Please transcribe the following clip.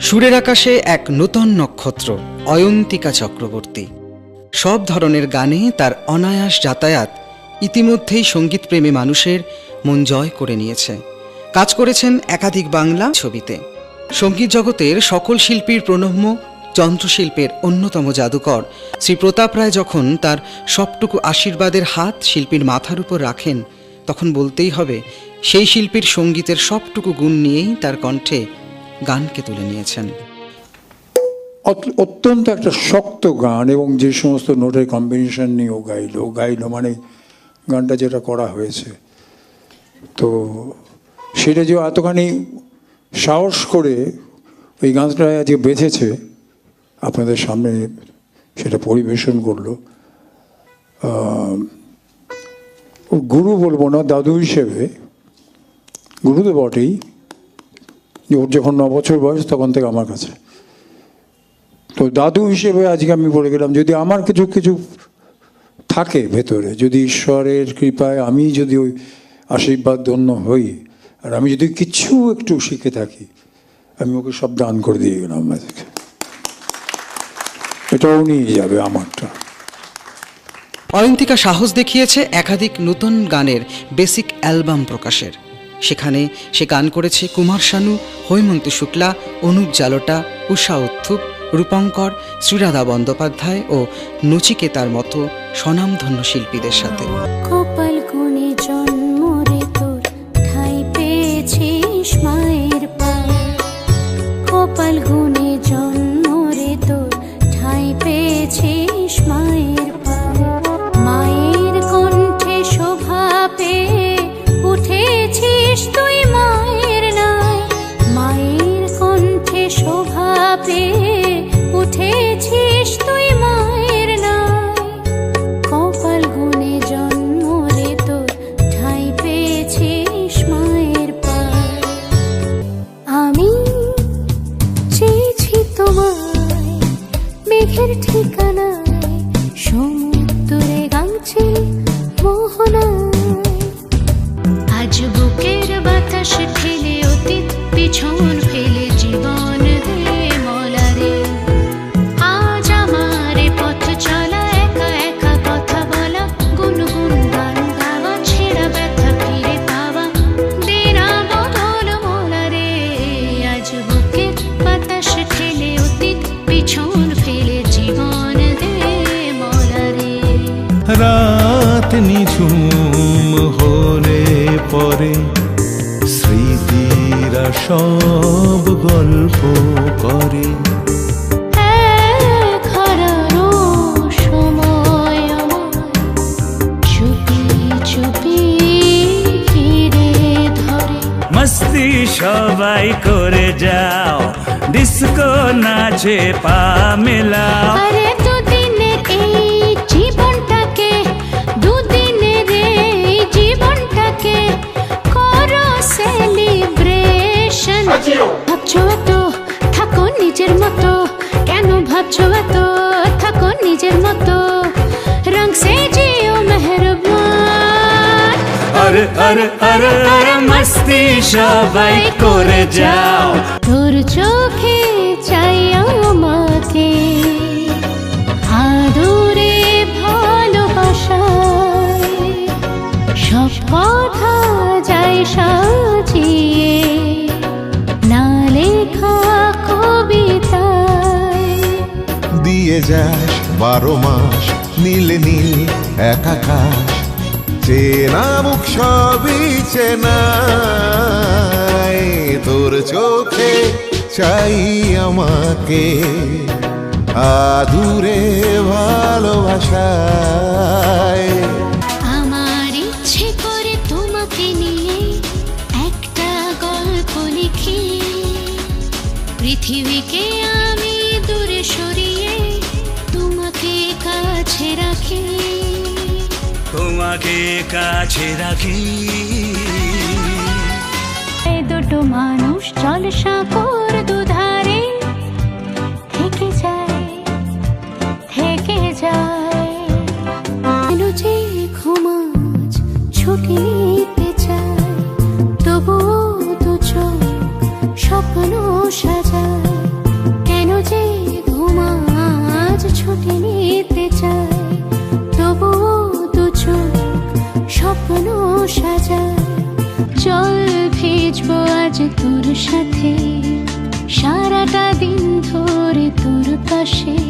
সুরের আকাশে এক নূতন নক্ষত্র, অয়ন্তিকা চক্রবর্তী। সব ধরনের গানে তার অনায়াস যাতায়াত ইতিমধ্যেই সঙ্গীতপ্রেমী মানুষের মন জয় করে নিয়েছে। কাজ করেছেন একাধিক বাংলা ছবিতে। সংগীত জগতের সকল শিল্পীর প্রণম্য যন্ত্রশিল্পের অন্যতম জাদুকর। শ্রী প্রতাপ রায় যখন তার সবটুকু আশীর্বাদের হাত শিল্পীর মাথার উপর রাখেন, তখন বলতেই হবে, সেই শিল্পীর সঙ্গীতের সবটুকু গুণ নিয়েই তার কণ্ঠে গানকে তুলে নিয়েছেন। অত- অত্যন্ত একটা শক্ত গান এবং যে সমস্ত নোটের কম্বিনেশন নিয়ে ও গাইলো। ও গাইলো মানে গানটা যেটা করা হয়েছে। তো সেটা যে এতখানি সাহস করে ওই গানটা আজকে বেঁধেছে, আপনাদের সামনে সেটা পরিবেশন করল। গুরু বলব না, দাদু হিসেবে। গুরু তো বটেই। ওর যখন ন বছর বয়স তখন থেকে আমার কাছে। তো দাদু হিসেবে আজকে আমি বলে গেলাম, যদি আমার কিছু কিছু থাকে ভেতরে, যদি ঈশ্বরের কৃপায় আমি যদি ওই আশীর্বাদ ধন্য হই, আর আমি যদি কিছু একটু শিখে থাকি, আমি ওকে সব দান করে দিয়ে গেলাম আজকে। এটাও নিয়ে যাবে আমারটা। অয়ন্তিকা সাহস দেখিয়েছে একাধিক নতুন গানের বেসিক অ্যালবাম প্রকাশের। সেখানে সে গান করেছে কুমার শানু, হৈমন্ত শুক্লা, অনুপ জালোটা, উষা উত্থুপ রূপঙ্কর, শ্রীরাধা বন্দ্যোপাধ্যায় ও নচিকেতার মতো স্বনামধন্য শিল্পীদের সাথে। জন্ম রে তোর, ঠাই পেয়েছিস মায়ের রাত নিঝুম হলে পরে স্মৃতিরা সব গল্প করে। মস্তি সবাই করে যাও ডিস্কো নাচে পা মেলাও। ভাবছ এত থাকো নিজের মতো। রং সে জিও মেহরবান। আরে আরে আরে আরে মস্তি সবাই করে যাও। তোর চোখে চাই আমাকে। আদরে ভালোবাসায় সব কথা যায় সাজিয়ে। দিয়ে যাস, বারো মাস নীল নীল এক আকাশ চেনা মুখ সবই চেনাই তোর চোখে চাই আমাকে। আদুরে ভালোবাসায়। পৃথিবীকে আমি দূরে সরিয়ে তোমাকে কাছে রাখি। দুটো মানুষ চল সাগর তোর সাথে সারাটা দিন ধরে তোর পাশে।